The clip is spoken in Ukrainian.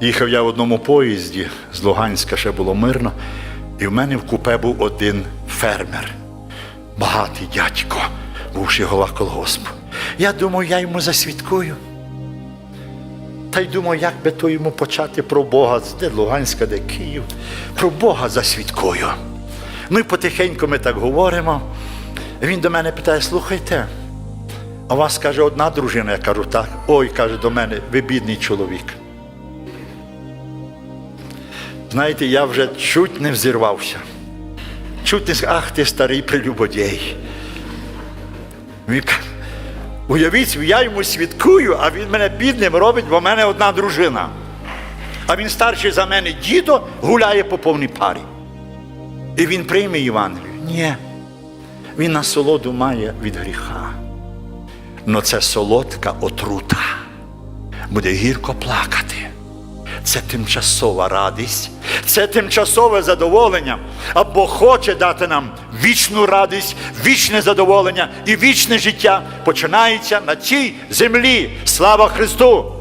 Їхав я в одному поїзді з Луганська ще було мирно, і в мене в купе був один фермер, багатий дядько, бувший голова колгоспу. Я думаю, я йому засвідкую. Та й думаю, як би то йому почати про Бога, де Луганська, де Київ, про Бога засвідкую. Ну і потихеньку ми так говоримо. Він до мене питає: слухайте, а у вас каже одна дружина, я кажу, так. Ой, каже до мене, ви бідний чоловік. Знаєте, я вже чуть не взірвався. Чуть не сказав, ах ти старий прелюбодій. Уявіть, я йому свідкую, а він мене бідним робить, бо в мене одна дружина. А він старший за мене дідо гуляє по повній парі. І він прийме Євангелію. Ні. Він насолоду має від гріха. Но це солодка отрута. Буде гірко плакати. Це тимчасова радість, це тимчасове задоволення. Або хоче дати нам вічну радість, вічне задоволення і вічне життя починається на цій землі. Слава Христу!